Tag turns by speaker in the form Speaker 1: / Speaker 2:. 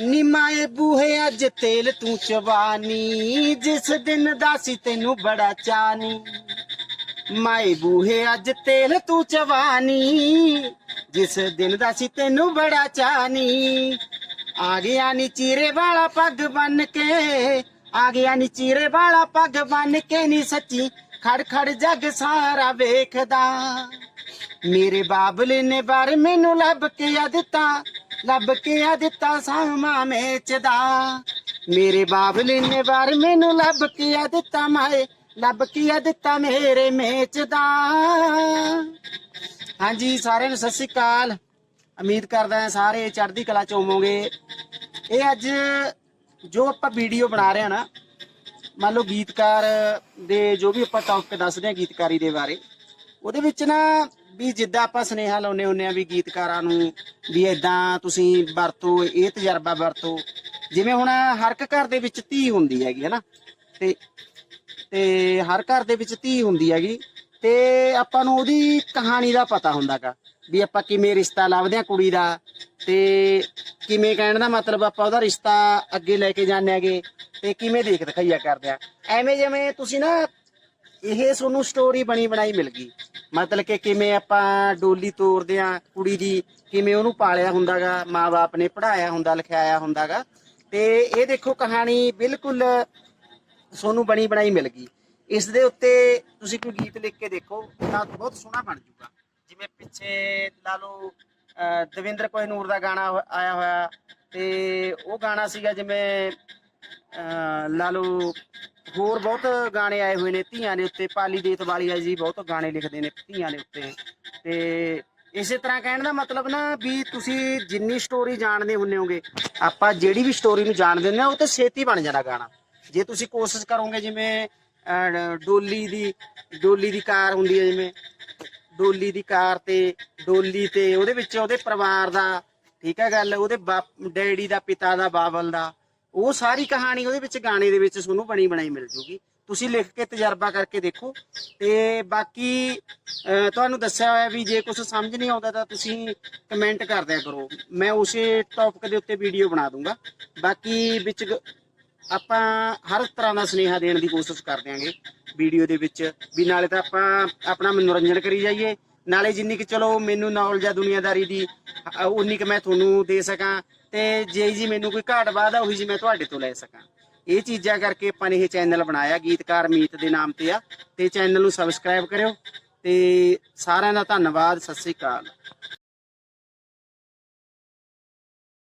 Speaker 1: ਨਿਮਾਏ ਬੂਹੇ ਅੱਜ ਤੇਲ ਤੂੰ ਚਵਾਨੀ ਜਿਸ ਦਿਨ ਦਾ ਸੀ ਤੈਨੂੰ ਬੜਾ ਚਾਨੀ। ਮਾਏ ਬੂਹੇ ਅੱਜ ਤੇਲ ਤੂੰ ਚਵਾਨੀ ਜਿਸ ਦਿਨ ਦਾ ਸੀ ਤੈਨੂੰ ਬੜਾ ਚਾਨੀ। ਆ ਗਿਆ ਨੀ ਚੀਰੇ ਵਾਲਾ ਪੱਗ ਬੰਨ ਕੇ, ਆ ਗਿਆ ਨੀ ਚੀਰੇ ਵਾਲਾ ਪੱਗ ਬੰਨ ਕੇ ਨੀ ਸੱਚੀ ਖੜ ਖੜ ਜੱਗ ਸਾਰਾ ਵੇਖਦਾ। ਮੇਰੇ ਬਾਬਲੇ ਨੇ ਬਾਰ ਮੈਨੂੰ ਲੱਭ ਕੇ ਆ ਦਿੱਤਾ, ਲੱਭ ਕੇ ਆ ਦਿੱਤਾ ਸਾਮਾ ਮੇਚਦਾ। ਮੇਰੇ ਬਾਬਲੇ ਨੇ ਬਾਰ ਮੈਨੂੰ ਲੱਭ ਕੇ ਆ ਦਿੱਤਾ ਮਾਏ, ਲੱਭ ਕੇ ਆ ਦਿੱਤਾ ਮੇਰੇ ਮੇਚ ਦਾ ਹਾਂਜੀ, ਸਾਰਿਆਂ ਨੂੰ ਸਤਿ ਸ੍ਰੀ ਅਕਾਲ। ਉਮੀਦ ਕਰਦਾ ਹਾਂ ਸਾਰੇ ਚੜ੍ਹਦੀ ਕਲਾ ਚ ਹੋਵੋਗੇ। ਇਹ ਅੱਜ ਜੋ ਆਪਾਂ ਵੀਡੀਓ ਬਣਾ ਰਹੇ ਹਾਂ ਨਾ, ਮੰਨ ਲਓ ਗੀਤਕਾਰ ਦੇ ਜੋ ਵੀ ਆਪਾਂ ਟੌਪਿਕ ਦੱਸਦੇ ਹਾਂ ਗੀਤਕਾਰੀ ਦੇ ਬਾਰੇ ਉਹਦੇ ਵਿੱਚ ਨਾ ਵੀ ਜਿੱਦਾਂ ਆਪਾਂ ਸੁਨੇਹਾ ਲਾਉਨੇ ਹੁੰਨੇ ਆ ਵੀ ਗੀਤਕਾਰਾਂ ਨੂੰ ਵੀ ਇਦਾਂ ਤੁਸੀਂ ਵਰਤੋ, ਇਹ ਤਜਰਬਾ ਵਰਤੋ। ਜਿਵੇਂ ਹੁਣ ਹਰ ਇੱਕ ਘਰ ਦੇ ਵਿੱਚ ਧੀ ਹੁੰਦੀ ਹੈਗੀ ਹੈ ਨਾ, ਤੇ ਤੇ ਹਰ ਘਰ ਦੇ ਵਿੱਚ ਧੀ ਹੁੰਦੀ ਹੈਗੀ, ਤੇ ਆਪਾਂ ਨੂੰ ਉਹਦੀ ਕਹਾਣੀ ਦਾ ਪਤਾ ਹੁੰਦਾਗਾ, ਵੀ ਆਪਾਂ ਕਿਵੇਂ ਰਿਸ਼ਤਾ ਲੱਭਦੇ ਆ ਕੁੜੀ ਦਾ, ਤੇ ਕਿਵੇਂ ਕਹਿਣ ਦਾ ਮਤਲਬ ਆਪਾਂ ਉਹਦਾ ਰਿਸ਼ਤਾ ਅੱਗੇ ਲੈ ਕੇ ਜਾਂਦੇ ਆਗੇ ਤੇ ਕਿਵੇਂ ਦੇਖ ਦਿਖਾਈਆ ਕਰਦੇ ਆ। ਐਵੇਂ ਜਿਵੇਂ ਤੁਸੀਂ ਨਾ, ਇਹ ਤੁਹਾਨੂੰ ਸਟੋਰੀ ਬਣੀ ਬਣਾਈ ਮਿਲ ਗਈ। ਮਤਲਬ ਕਿ ਕਿਵੇਂ ਆਪਾਂ ਡੋਲੀ ਤੋਰਦੇ ਆ ਕੁੜੀ ਦੀ ਕਿਵੇਂ ਉਹਨੂੰ ਪਾਲਿਆ ਹੁੰਦਾਗਾ ਮਾਪੇ ਨੇ ਪੜਾਇਆ ਹੁੰਦਾ ਲਿਖਾਇਆ ਹੁੰਦਾਗਾ। ਤੇ ਇਹ ਦੇਖੋ ਕਹਾਣੀ ਬਿਲਕੁਲ ਸੋਨੂੰ ਬਣੀ ਬਣਾਈ ਮਿਲ ਗਈ। ਇਸ ਦੇ ਉੱਤੇ ਤੁਸੀਂ ਕੋਈ ਗੀਤ ਲਿਖ ਕੇ ਦੇਖੋ ਤਾਂ ਬਹੁਤ ਸੋਹਣਾ ਬਣ ਜਾਊਗਾ ਜਿਵੇਂ ਪਿੱਛੇ ਲਾ ਲਓ ਅਹ, ਦਵਿੰਦਰ ਕੋਹਨੂਰ ਦਾ ਗਾਣਾ ਆਇਆ ਹੋਇਆ ਤੇ ਉਹ ਗਾਣਾ ਸੀਗਾ ਜਿਵੇਂ ਲਾ ਲਓ, ਹੋਰ ਬਹੁਤ ਗਾਣੇ ਆਏ ਹੋਏ ਨੇ ਧੀਆਂ ਦੇ ਉੱਤੇ, ਪਾਲੀ ਦੇਤ ਵਾਲੀਆ ਜੀ ਬਹੁਤ ਗਾਣੇ ਲਿਖਦੇ ਨੇ ਧੀਆਂ ਦੇ ਉੱਤੇ। ਤੇ ਇਸੇ ਤਰ੍ਹਾਂ ਕਹਿਣ ਦਾ ਮਤਲਬ ਨਾ ਵੀ ਤੁਸੀਂ ਜਿੰਨੀ ਸਟੋਰੀ ਜਾਣਦੇ ਹੁੰਨੇ ਹੋਗੇ, ਆਪਾਂ ਜਿਹੜੀ ਵੀ ਸਟੋਰੀ ਨੂੰ ਜਾਣਦੇ ਹੁੰਨੇ ਆ, ਉਹ ਤੇ ਛੇਤੀ ਬਣ ਜਾਂਦਾ ਗਾਣਾ। ਜੇ ਤੁਸੀਂ ਕੋਸ਼ਿਸ਼ ਕਰੋਗੇ ਜਿਵੇਂ ਡੋਲੀ ਦੀ ਡੋਲੀ ਦੀ ਕਾਰ ਹੁੰਦੀ ਹੈ ਜਿਵੇਂ, ਡੋਲੀ ਦੀ ਕਾਰ ਤੇ, ਡੋਲੀ ਤੇ, ਉਹਦੇ ਵਿੱਚ ਉਹਦੇ ਪਰਿਵਾਰ ਦਾ ਠੀਕ ਹੈ ਗੱਲ, ਉਹਦੇ ਬਾਪ, ਡੈਡੀ ਦਾ, ਪਿਤਾ ਦਾ, ਬਾਬਲ ਦਾ ਉਹ ਸਾਰੀ ਕਹਾਣੀ ਉਹਦੇ ਵਿੱਚ ਗਾਣੇ ਦੇ ਵਿੱਚ ਤੁਹਾਨੂੰ ਬਣੀ ਬਣਾਈ ਮਿਲ ਜੂਗੀ। ਤੁਸੀਂ ਲਿਖ ਕੇ ਤਜਰਬਾ ਕਰਕੇ ਦੇਖੋ। ਤੇ ਬਾਕੀ ਤੁਹਾਨੂੰ ਦੱਸਿਆ ਹੋਇਆ ਵੀ ਜੇ ਕੁਝ ਸਮਝ ਨਹੀਂ ਆਉਂਦਾ ਤਾਂ ਤੁਸੀਂ ਕਮੈਂਟ ਕਰ ਦਿਆ ਕਰੋ। ਮੈਂ ਉਸੇ ਟੌਪਿਕ ਦੇ ਉੱਤੇ ਵੀਡੀਓ ਬਣਾ ਦੂੰਗਾ। ਬਾਕੀ ਵਿੱਚ ਆਪਾਂ ਹਰ ਤਰ੍ਹਾਂ ਦਾ ਸੁਨੇਹਾ ਦੇਣ ਦੀ ਕੋਸ਼ਿਸ਼ ਕਰਦੇ ਆਂਗੇ ਵੀਡੀਓ ਦੇ ਵਿੱਚ। ਵੀ ਨਾਲੇ ਤਾਂ ਆਪਾਂ ਆਪਣਾ ਮਨੋਰੰਜਨ ਕਰੀ ਜਾਈਏ। ਨਾਲੇ ਜਿੰਨੀ ਕਿ ਚਲੋ ਮੈਨੂੰ ਨੌਲੇਜ ਆ ਦੁਨੀਆਦਾਰੀ ਦੀ ਉਨੀ ਕਿ ਮੈਂ ਤੁਹਾਨੂੰ ਦੇ ਸਕਾਂ। ਤੇ ਜੇ ਜੀ ਮੈਨੂੰ ਕੋਈ ਘਾਟ ਬਾਤ ਆ ਉਹੀ ਜੀ, ਮੈਂ ਤੁਹਾਡੇ ਤੋਂ ਲੈ ਸਕਾਂ। ਇਹ ਚੀਜ਼ਾਂ ਕਰਕੇ ਆਪਾਂ ਨੇ ਇਹ ਚੈਨਲ ਬਣਾਇਆ ਗੀਤਕਾਰ ਮੀਤ ਦੇ ਨਾਮ ਤੇ ਆ। ਤੇ ਚੈਨਲ ਨੂੰ ਸਬਸਕ੍ਰਾਈਬ ਕਰਿਓ। ਤੇ ਸਾਰਿਆਂ ਦਾ ਧੰਨਵਾਦ, ਸਤਿ ਸ੍ਰੀ ਅਕਾਲ।